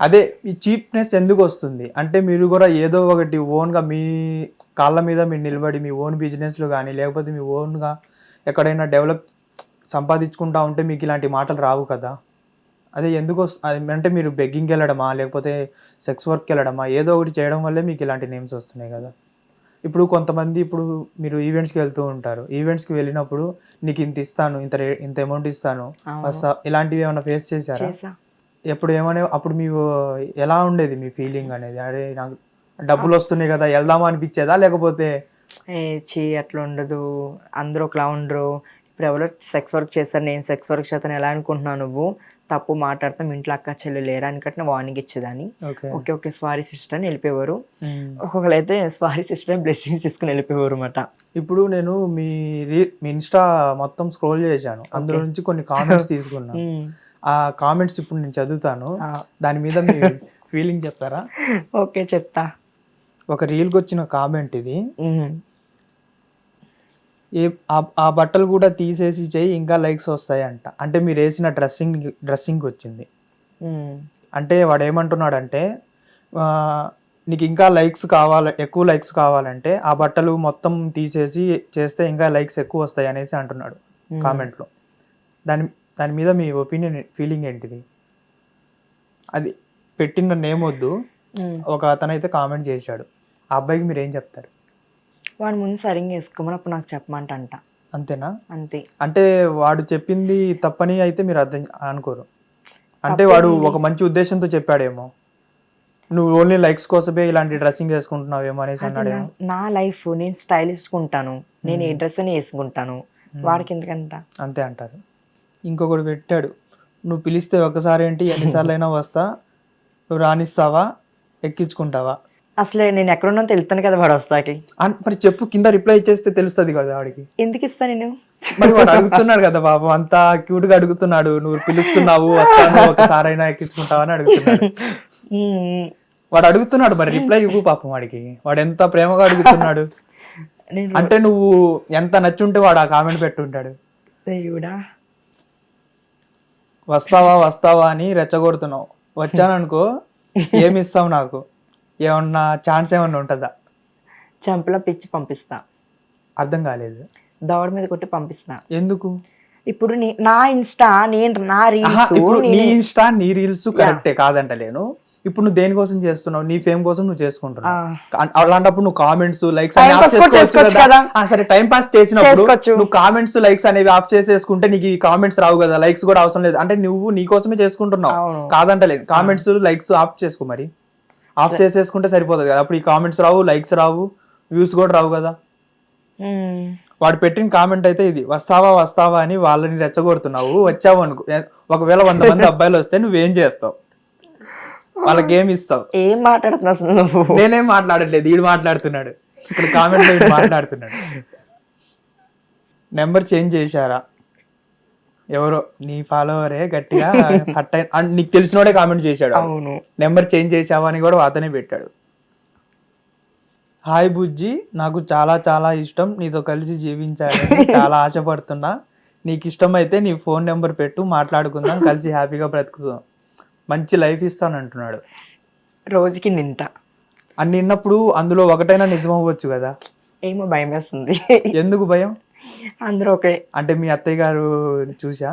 అదే ఈ చీప్నెస్ ఎందుకు వస్తుంది? అంటే మీరు కూడా ఏదో ఒకటి ఓన్గా మీ కాళ్ళ మీద మీరు నిలబడి మీ ఓన్ బిజినెస్లు కానీ లేకపోతే మీ ఓన్గా ఎక్కడైనా డెవలప్ సంపాదించుకుంటా ఉంటే మీకు ఇలాంటి మాటలు రావు కదా? అదే ఎందుకు వస్- అది అంటే మీరు బెగ్గింగ్కి వెళ్ళడమా లేకపోతే సెక్స్ వర్క్కి వెళ్ళడమా ఏదో ఒకటి చేయడం వల్లే మీకు ఇలాంటి నేమ్స్ వస్తున్నాయి కదా? ఇప్పుడు కొంతమంది ఇప్పుడు మీరు ఈవెంట్స్కి వెళ్తూ ఉంటారు. ఈవెంట్స్కి వెళ్ళినప్పుడు నీకు ఇంత ఇస్తాను ఇంత ఇంత అమౌంట్ ఇస్తాను. ఇలాంటివి ఏమైనా ఫేస్ చేశారా? ఎప్పుడు ఏమనే అప్పుడు మీకు ఎలా ఉండేది మీ ఫీలింగ్ అనేది? అరే నాకు డబ్బులు వస్తున్నాయి కదా వెళ్దామా అనిపించేదా? లేకపోతే ఏ చీ అట్లా ఉండదు. అందరూ ఒకలా ఉండరు. ఇప్పుడు ఎవరో సెక్స్ వర్క్ చేస్తారు నేను సెక్స్ వర్క్ చేస్తాను ఎలా అనుకుంటున్నావు నువ్వు? తప్పు మాట్లాడతాం ఇంట్లో అక్క చెల్లి లేరా అని కట్టిన వార్నింగ్ ఇచ్చేదాన్ని. ఓకే. ఓకే స్వారీ సిస్టర్ అని వెళ్ళిపోయేవారు. ఒక్కొక్కరు అయితే స్వారీ సిస్టర్ బ్లెస్సింగ్స్ తీసుకుని వెళ్ళిపోయేవారు అనమాట ఇప్పుడు నేను మీ మీ ఇన్స్టా మొత్తం స్క్రోల్ చేశాను. అందులో నుంచి కొన్ని కామెంట్స్ తీసుకున్నాను ఆ కామెంట్స్ ఇప్పుడు నేను చదువుతాను. దాని మీద మీ ఫీలింగ్ చెప్తారా? ఓకే చెప్తా. ఒక రీల్కి వచ్చిన కామెంట్ ఇది. ఏ ఆ- బట్టలు కూడా తీసేసి చేయి ఇంకా లైక్స్ వస్తాయంట. అంటే మీరు వేసిన డ్రెస్సింగ్ డ్రెస్సింగ్ వచ్చింది. అంటే వాడు ఏమంటున్నాడంటే నీకు ఇంకా లైక్స్ కావాలి ఎక్కువ లైక్స్ కావాలంటే ఆ బట్టలు మొత్తం తీసేసి చేస్తే ఇంకా లైక్స్ ఎక్కువ వస్తాయి అనేసి అంటున్నాడు. కామెంట్లో దాని దాని మీద మీ ఒపీనియన్ ఫీలింగ్ ఏంటిది? అది పెట్టిన నేమ్ వద్దు. ఒక అతనైతే కామెంట్ చేశాడు. ఆ అబ్బాయికి మీరు ఏం చెప్తారు? వాడు ముందు సరిగ్గా వేసుకోమని అప్పుడు నాకు చెప్పమంట అంట అంతేనా? అంతే. అంటే వాడు చెప్పింది తప్పని అయితే మీరు అర్థం అనుకోరు. అంటే వాడు ఒక మంచి ఉద్దేశంతో చెప్పాడేమో. నువ్వు ఓన్లీ లైక్స్ కోసమే ఇలాంటి డ్రెస్సింగ్ వేసుకుంటున్నావేమో అనేసి నా- నా లైఫ్ నేను స్టైలిస్ట్ ఉంటాను. నేను ఏ డ్రెస్ అని వేసుకుంటాను. వాడికి ఎందుకంట? అంతే అంటారు. ఇంకొకడు పెట్టాడు. నువ్వు పిలిస్తే ఒకసారి ఏంటి ఎన్నిసార్లు అయినా వస్తా. నువ్వు రాణిస్తావా ఎక్కించుకుంటావా? అసలే నేను ఎక్కడున్నా తెలుస్తాను కదా వాడు వస్తాకి. మరి చెప్పు కింద రిప్లై ఇచ్చేస్తే తెలుస్తుంది కదా వాడికి ఎందుకు ఇస్తా నేను మరి వాడు అడుగుతున్నాడు కదా పాపం అంతా క్యూట్గా అడుగుతున్నాడు. నువ్వు పిలుస్తున్నావు వస్తాను ఒకసారి అయినా ఎక్కించుకుంటావా? అని అడుగుతున్నాడు. వాడు అడుగుతున్నాడు మరి రిప్లై ఇవ్వు పాపం వాడికి. వాడు ఎంత ప్రేమగా అడుగుతున్నాడు. నేను అంటే నువ్వు ఎంత నచ్చుంటే వాడు ఆ కామెంట్ పెట్టుంటాడు. వస్తావా వస్తావా అని రెచ్చగొడుతున్నావు. వచ్చాననుకో ఏమి ఇస్తావు నాకు? ఏమన్నా ఛాన్స్ ఏమన్నా ఉంటుందా? చెంపలో పిచ్చి పంపిస్తా. అర్థం కాలేదు. దవడ మీద కొట్టి పంపిస్తా. ఎందుకు? ఇప్పుడు నీ- నా ఇన్స్టా నేను నా రీల్స్ ఇప్పుడు నీ ఇన్స్టా నీ రీల్స్ కరెక్టే కాదంటలేను. ఇప్పుడు నువ్వు దేనికోసం చేస్తున్నావు? నీ ఫేమ్ కోసం నువ్వు చేసుకుంటున్నావు. అలాంటప్పుడు నువ్వు కామెంట్స్ లైక్స్. సరే టైం పాస్ చేసినప్పుడు. నువ్వు కామెంట్స్ లైక్స్ అనేవి ఆఫ్ చేసేసుకుంటే నీకు ఈ కామెంట్స్ రావు కదా. లైక్స్ కూడా అవసరం లేదు. అంటే నువ్వు నీ కోసమే చేసుకుంటున్నావు. కాదంటలేదు. కామెంట్స్ లైక్స్ ఆఫ్ చేసుకో మరి. ఆఫ్ చేసేసుకుంటే సరిపోతుంది కదా. అప్పుడు ఈ కామెంట్స్ రావు లైక్స్ రావు వ్యూస్ కూడా రావు కదా. వాడు పెట్టిన కామెంట్ అయితే ఇది. వస్తావా వస్తావా అని వాళ్ళని రెచ్చగొడుతున్నావు. వచ్చావు అనుకో. ఒకవేళ వంద మంది అబ్బాయిలు వస్తే నువ్వేం చేస్తావు? వాళ్ళకి ఏమి ఇస్తావు ఏం మాట్లాడుతున్నావు అసలు నువ్వు? నేనేం మాట్లాడట్లేదు వీడు మాట్లాడుతున్నాడు. ఇప్పుడు కామెంట్లో వీడు మాట్లాడుతున్నాడు. నెంబర్ చేంజ్ చేశారా? ఎవరో నీ ఫాలోవరే గట్టిగా హట్ అండ్ నీకు తెలిసినోడే కామెంట్ చేశాడు అవును. నెంబర్ చేంజ్ చేసావా అని కూడా అతనే పెట్టాడు. హాయ్ బుజ్జి నాకు చాలా చాలా ఇష్టం. నీతో కలిసి జీవించాలని చాలా ఆశపడుతున్నా. నీకు ఇష్టమైతే నీ ఫోన్ నెంబర్ పెట్టు మాట్లాడుకుందాం కలిసి హ్యాపీగా బ్రతుకుదాం. మంచి లైఫ్ ఇస్తాను అంటున్నాడు రోజుకి నింట అన్ని విన్నప్పుడు అందులో ఒకటైనా నిజం అవ్వచ్చు కదా? ఏమో భయం వేస్తుంది. ఎందుకు భయం? అందరూ ఒకే అంటే మీ అత్తయ్య గారు చూసా?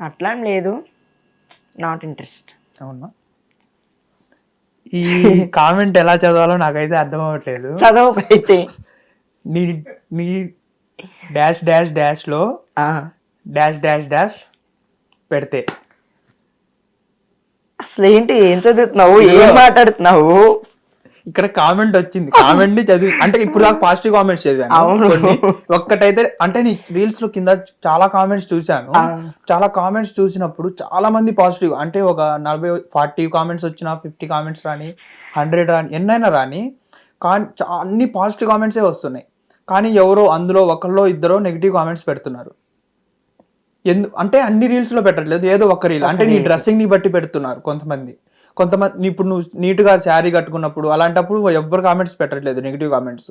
అట్లా లేదు. నాట్ ఇంట్రెస్ట్ అవునా? ఈ కామెంట్ ఎలా చదవాలో నాకైతే అర్థం అవ్వట్లేదు. చదవకైతే నీ నీ డాష్ డాష్ డాష్లో ఆ, డాష్ డాష్ డాష్ పెడితే. అసలు ఏంటి ఏం చదువుతున్నావు? ఏం మాట్లాడుతున్నావు? ఇక్కడ కామెంట్ వచ్చింది. కామెంట్ని చదివి అంటే ఇప్పుడు దాకా పాజిటివ్ కామెంట్స్ చదివాను. కొన్ని ఒక్కటైతే అంటే నీ రీల్స్లో కింద చాలా కామెంట్స్ చూశాను. చాలా కామెంట్స్ చూసినప్పుడు చాలా మంది పాజిటివ్ అంటే ఒక నలభై ఫార్టీ కామెంట్స్ వచ్చినా ఫిఫ్టీ కామెంట్స్ రాని హండ్రెడ్ రాని ఎన్నైనా రాని కానీ అన్ని పాజిటివ్ కామెంట్సే వస్తున్నాయి. కానీ ఎవరో అందులో ఒకళ్ళో ఇద్దరో నెగిటివ్ కామెంట్స్ పెడుతున్నారు. ఎందు అంటే అన్ని రీల్స్లో పెట్టట్లేదు ఏదో ఒక రీల్. అంటే నీ డ్రెస్సింగ్ని బట్టి పెడుతున్నారు కొంతమంది. కొంతమంది ఇప్పుడు నువ్వు నీట్గా శారీ కట్టుకున్నప్పుడు అలాంటప్పుడు ఎవ్వరు కామెంట్స్ పెట్టట్లేదు నెగిటివ్ కామెంట్స్.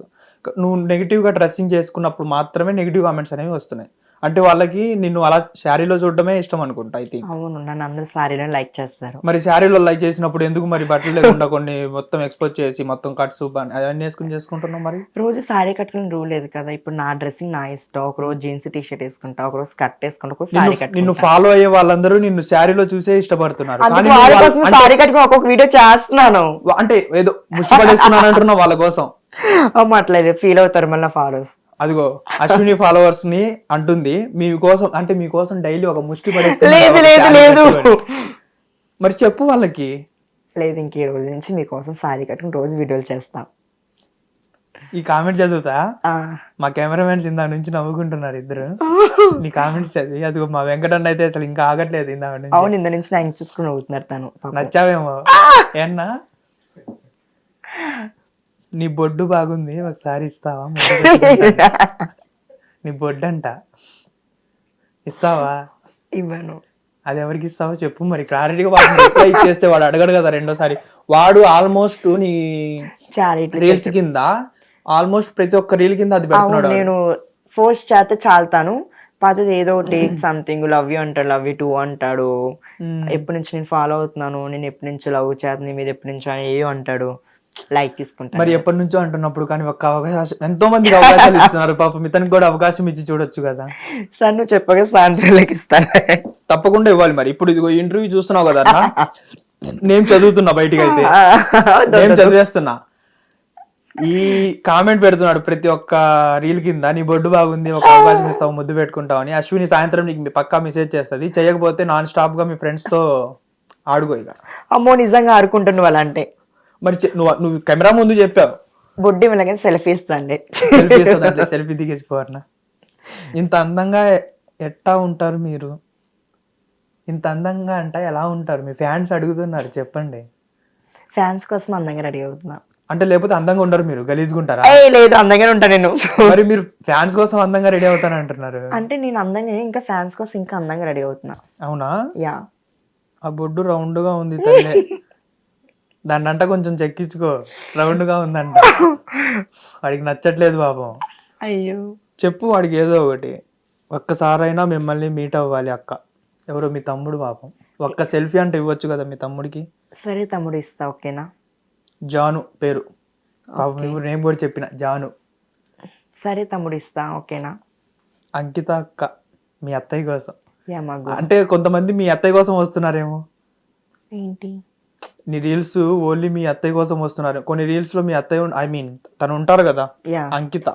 నువ్వు నెగిటివ్గా డ్రెస్సింగ్ చేసుకున్నప్పుడు మాత్రమే నెగిటివ్ కామెంట్స్ అనేవి వస్తున్నాయి. అంటే వాళ్ళకి నిన్ను అలా శారీలో చూడడమే ఇష్టం అనుకుంటా ఐ థింక్ అవును నన్ను అందరూ సారీలో లైక్ చేస్తారు. మరి శారీలో లైక్ చేసినప్పుడు ఎందుకు మరి బట్టలు లేకుండా కొన్ని మొత్తం ఎక్స్పోజ్ చేసి మొత్తం కట్స్ అవన్నీ వేసుకుని చేసుకుంటున్నావు మరి? రోజు సారీ కట్టుకుని రూల్ లేదు కదా. ఇప్పుడు నా డ్రెస్సింగ్ నా ఇష్టం. ఒక రోజు జీన్స్ టీ షర్ట్ వేసుకుంటా ఒక రోజు స్కర్ట్ వేసుకుంటా ఒక నిన్ను ఫాలో అయ్యే వాళ్ళందరూ నిన్ను శారీలో చూసే ఇష్టపడుతున్నారు. అందుకు వాళ్ళ కోసం సారీ కట్టుకుని ఒక్కొక్క వీడియో చేస్తున్నాను. అంటే ఏదో ముష్టి పడేస్తున్నాను అంటున్నావు వాళ్ళ కోసం. అమ్మ ఫీల్ అవుతారు మళ్ళీ ఫాలోస్ అదిగో అశ్విని ఫాలోవర్స్ని అంటుంది మీకోసం అంటే మీకోసం డైలీ ఒక ముష్టి పడేస్తున్నారు లేదు. మరి చెప్పు వాళ్ళకి. లేదు ఇంక ఈ రోజు నుంచి మీకోసం సారీ కట్టుకుని రోజు వీడియోలు చేస్తా. ఈ కామెంట్ చదువుతా? మా కెమెరామెన్స్ ఇందా నుంచి నవ్వుకుంటున్నారు ఇద్దరు. నీ కామెంట్స్ చదివి అదిగో మా వెంకటన్న అయితే అసలు ఇంకా ఆగట్లేదు ఇందా నుంచి. అవును ఇంత నుంచి నాకు చూసుకుని అవుతున్నారు తను. నచ్చావేమో? ఏన్నా? నీ బొడ్డు బాగుంది ఒకసారి ఇస్తావా. నీ బొడ్డు అంట ఇస్తావా? ఇవ్వను. అది ఎవరికి ఇస్తావో చెప్పు మరి. క్లారిటీగా వాడు రిప్లై ఇచ్చేస్తే వాడు అడగడు కదా రెండోసారి. వాడు ఆల్మోస్ట్ నీ చారిటీ రీల్స్ కింద ఆల్మోస్ట్ ప్రతి ఒక్క రీల్ కింద అది పెడుతున్నాడు. నేను ఫోర్స్ చేస్తే చాలుతాను. పాతది ఏదో టేక్ సంథింగ్ లవ్ యూ అంటాడు లవ్ యూ టూ అంటాడు. మ్మ్. ఎప్పటి నుంచి నేను ఫాలో అవుతున్నాను నేను ఎప్పటి నుంచి లవ్ చేత నీ మీద ఎప్పటి నుంచో అని ఏయో అంటాడు. లైక్ తీసుకుంటాను మరి ఎప్పటి నుంచో అంటున్నప్పుడు కానీ ఒక్క అవకాశం ఎంతో మందికి అవకాశాలు ఇస్తున్నారు పాపం. ఇతనికి కూడా అవకాశం ఇచ్చి చూడొచ్చు కదా. సార్ నువ్వు చెప్పగా సాయంత్రం ఇస్తాను. తప్పకుండా ఇవ్వాలి మరి. ఇప్పుడు ఇదిగో ఇంటర్వ్యూ చూస్తున్నావు కదా నేను చదువుతున్నా బయటికి అయితే. నేను చదివేస్తున్నా. ఈ కామెంట్ పెడుతున్నాడు ప్రతి ఒక్క రీల్ కింద. నీ బొడ్డు బాగుంది ఒక అవకాశం ఇస్తావు ముద్దు పెట్టుకుంటావు అని. అశ్విని సాయంత్రం నీకు మీ పక్కా మెసేజ్ చేస్తుంది. చేయకపోతే నాన్ స్టాప్గా మీ ఫ్రెండ్స్తో ఆడుకో ఇక. అమ్మో నిజంగా ఆడుకుంటున్నావు అలా అంటే మరి నువ్వు నువ్వు కెమెరా ముందు చెప్పావు. బొడ్డి వెళ్ళగా సెల్ఫీ ఇస్తాండి. సెల్ఫీ సెల్ఫీ దిగేసి పోరనా ఇంత అందంగా ఎట్టా ఉంటారు మీరు? ఇంత అందంగా అంట ఎలా ఉంటారు? మీ ఫ్యాన్స్ అడుగుతున్నారు చెప్పండి. ఫ్యాన్స్ కోసం అందంగా రెడీ అవుతున్నా. అంటే లేకపోతే అందంగా ఉండరు మీరు? గలీజ్గా ఉంటారా? లేదు అందంగానే ఉంటా నేను. మరి మీరు ఫ్యాన్స్ కోసం అందంగా రెడీ అవుతాను అంటున్నారు? అంటే నేను అందంగా ఇంకా ఫ్యాన్స్ కోసం ఇంకా అందంగా రెడీ అవుతున్నా. అవునా? యా. ఆ బొడ్డు రౌండ్గా ఉంది తల్లే. దాన్ని అంట కొంచెం చెక్కించుకో. రౌండ్గా ఉందంట. వాడికి నచ్చట్లేదు పాపం. అయ్యో. చెప్పు వాడికి ఏదో ఒకటి. ఒక్కసారైనా మిమ్మల్ని మీట్ అవ్వాలి అక్క. ఎవరో మీ తమ్ముడు పాపం. ఒక్క సెల్ఫీ అంటే ఇవ్వచ్చు కదా మీ తమ్ముడికి? సరే తమ్ముడు ఇస్తా ఓకేనా? జాను పేరు. పాపం ఇప్పుడు నేను కూడా చెప్పిన. జాను. సరే తమ్ముడు ఇస్తా ఓకేనా? అంకిత అక్క మీ అత్తయ్య కోసం. అంటే కొంతమంది మీ అత్తయ్య కోసం వస్తున్నారేమో. ఏంటి? నీ రీల్స్ ఓన్లీ మీ అత్తయ్య కోసం వస్తున్నారు. కొన్ని రీల్స్లో మీ అత్తయ్య ఐ మీన్ తను ఉంటారు కదా? యా అంకిత.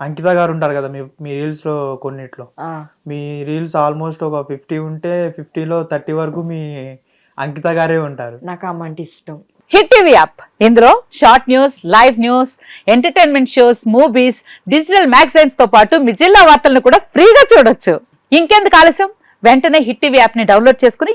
అంకిత గారు ఉంటారు కదా మీ మీ రీల్స్లో కొన్నిట్లో. ఆ, మీ రీల్స్ ఆల్మోస్ట్ ఒక ఫిఫ్టీ ఉంటే ఫిఫ్టీలో థర్టీ వరకు మీ అంకిత గారే ఉంటారు. నాకు అమ్మ అంటే ఇష్టం. Hit TV app. ఇందులో short news live news entertainment shows movies digital మ్యాగజైన్స్తో పాటు మీ జిల్లా వార్తలను కూడా ఫ్రీగా చూడొచ్చు. ఇంకెందుకు ఆలస్యం? వెంటనే హిట్ టీవీ యాప్ని డౌన్లోడ్ చేసుకుని